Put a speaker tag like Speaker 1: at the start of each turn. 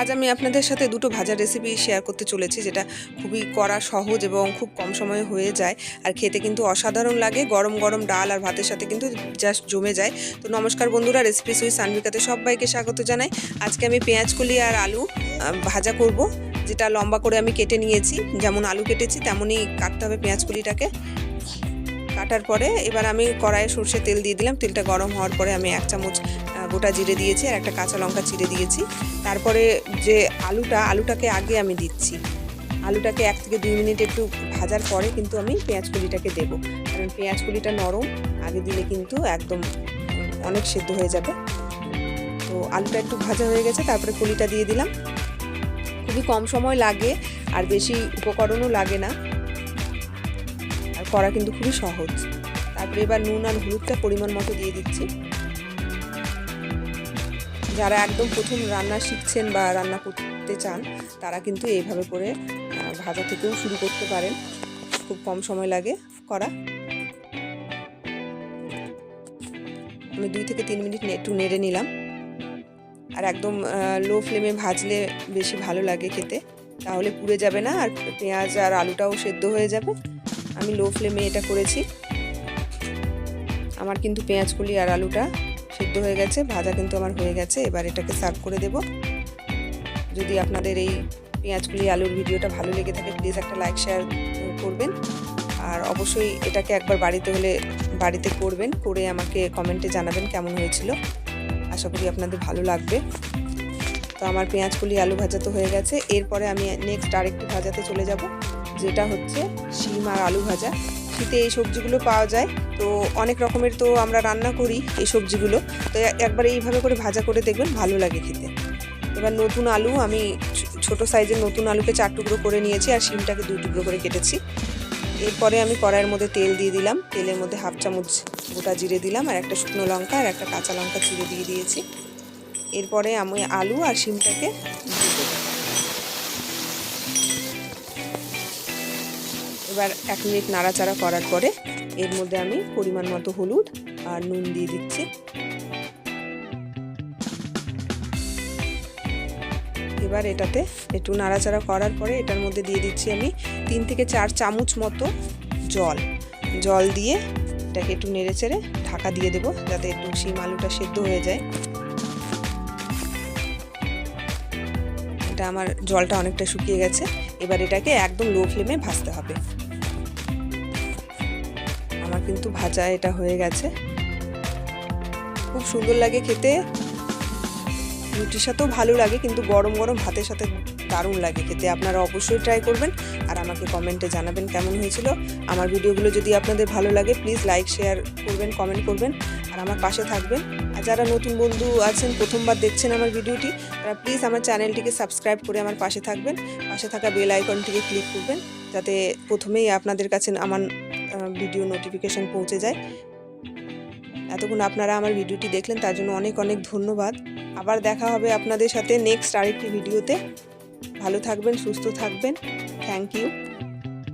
Speaker 1: আজ আমি আপনাদের সাথে দুটো ভাজার রেসিপি শেয়ার করতে চলেছি, যেটা খুবই করা সহজ এবং খুব কম সময়ে হয়ে যায়। আর খেতে কিন্তু অসাধারণ লাগে, গরম গরম ডাল আর ভাতের সাথে কিন্তু জাস্ট জমে যায়। তো নমস্কার বন্ধুরা রেসিপি সুই সানভিকাতে সবাইকে স্বাগত জানাই। আজকে আমি পেঁয়াজ কলি আর আলু ভাজা করব, যেটা লম্বা করে আমি কেটে নিয়েছি। যেমন আলু কেটেছি, তেমনই কাটতে হবে পেঁয়াজ কলিটাকে। কাটার পরে এবার আমি কড়াইয়ে সর্ষে তেল দিয়ে দিলাম। তেলটা গরম হওয়ার পরে আমি এক চামচ গোটা জিরে দিয়েছি আর একটা কাঁচা লঙ্কা চিড়ে দিয়েছি। তারপরে যে আলুটা, আলুটাকে আগে আমি দিচ্ছি। আলুটাকে এক থেকে দুই মিনিট একটু ভাজার পরে কিন্তু আমি পেঁয়াজ কলিটাকে দেবো। কারণ পেঁয়াজ কলিটা নরম, আগে দিলে কিন্তু একদম অনেক সেদ্ধ হয়ে যাবে। তো আলুটা একটু ভাজা হয়ে গেছে, তারপরে কলিটা দিয়ে দিলাম। খুবই কম সময় লাগে আর বেশি উপকরণও লাগে না। করা কিন্তু খুবই সহজ। তারপরে এবার নুন আর হলুদটা পরিমাণ মতো দিয়ে দিচ্ছি। যারা একদম প্রথম রান্না শিখছেন বা রান্না করতে চান, তারা কিন্তু এইভাবে করে ভাজা থেকেও শুরু করতে পারেন। খুব কম সময় লাগে করা। আমি দুই থেকে তিন মিনিট একটু নেড়ে নিলাম। আর একদম লো ফ্লেমে ভাজলে বেশি ভালো লাগে খেতে। তাহলে পুড়ে যাবে না আর পেঁয়াজ আর আলুটাও সেদ্ধ হয়ে যাবে। আমি লো ফ্লেমে এটা করেছি। আমার কিন্তু পেঁয়াজ কলি আর আলুটা সেদ্ধ হয়ে গেছে, ভাজা কিন্তু আমার হয়ে গেছে। এবার এটাকে সার্ভ করে দেব। যদি আপনাদের এই পেঁয়াজ কলি আলুর ভিডিওটা ভালো লেগে থাকে প্লিজ একটা লাইক শেয়ার করবেন। আর অবশ্যই এটাকে একবার বাড়িতে হলে বাড়িতে করবেন, করে আমাকে কমেন্টে জানাবেন কেমন হয়েছিল। আশা করি আপনাদের ভালো লাগবে। তো আমার পেঁয়াজ কলি আলু ভাজা তো হয়ে গেছে। এরপরে আমি নেক্সট আরেকটি ভাজাতে চলে যাব। যেটা হচ্ছে শিম আর আলু ভাজা। শীতে এই সবজিগুলো পাওয়া যায়। তো অনেক রকমের তো আমরা রান্না করি এই সবজিগুলো। তো একবার এইভাবে করে ভাজা করে দেখবেন ভালো লাগে খেতে। এবার নতুন আলু আমি ছোট সাইজের নতুন আলুকে চার টুকরো করে নিয়েছি আর শিমটাকে দুই টুকরো করে কেটেছি। এরপরে আমি কড়াইয়ের মধ্যে তেল দিয়ে দিলাম। তেলের মধ্যে হাফ চামচ গোটা জিরে দিলাম আর একটা শুকনো লঙ্কা আর একটা কাঁচা লঙ্কা চিড়ে দিয়ে দিয়েছি। এরপরে আমি আলু আর শিমটাকে এবার এক মিনিট নাড়াচাড়া করার পরে এর মধ্যে আমি পরিমাণ মতো হলুদ আর নুন দিয়ে দিচ্ছি। এবার এটাতে একটু নাড়াচাড়া করার পরে এটার মধ্যে দিয়ে দিচ্ছি আমি তিন থেকে চার চামচ মতো জল। জল দিয়ে এটাকে একটু নেড়ে চেড়ে ঢাকা দিয়ে দেবো যাতে একটু শিম আলুটা সেদ্ধ হয়ে যায়। এটা আমার জলটা অনেকটা শুকিয়ে গেছে। এবার এটাকে একদম লো ফ্লেমে ভাজতে হবে। কিন্তু ভাজা এটা হয়ে গেছে। খুব সুন্দর লাগে খেতে। রুটির সাথেও ভালো লাগে, কিন্তু গরম গরম ভাতের সাথে দারুণ লাগে খেতে। আপনারা অবশ্যই ট্রাই করবেন আর আমাকে কমেন্টে জানাবেন কেমন হয়েছিল। আমার ভিডিওগুলো যদি আপনাদের ভালো লাগে প্লিজ লাইক শেয়ার করবেন কমেন্ট করবেন। আর আমার পাশে থাকবেন। আর যারা নতুন বন্ধু আছেন, প্রথমবার দেখছেন আমার ভিডিওটি, তারা প্লিজ আমার চ্যানেলটিকে সাবস্ক্রাইব করে আমার পাশে থাকবেন। পাশে থাকা বেল আইকনটিকে ক্লিক করবেন, যাতে প্রথমেই আপনাদের কাছে আমার ভিডিও নোটিফিকেশান পৌঁছে যায়। এতক্ষণ আপনারা আমার ভিডিওটি দেখলেন, তার জন্য অনেক অনেক ধন্যবাদ। আবার দেখা হবে আপনাদের সাথে নেক্সট আরেকটি ভিডিওতে। ভালো থাকবেন, সুস্থ থাকবেন। Thank you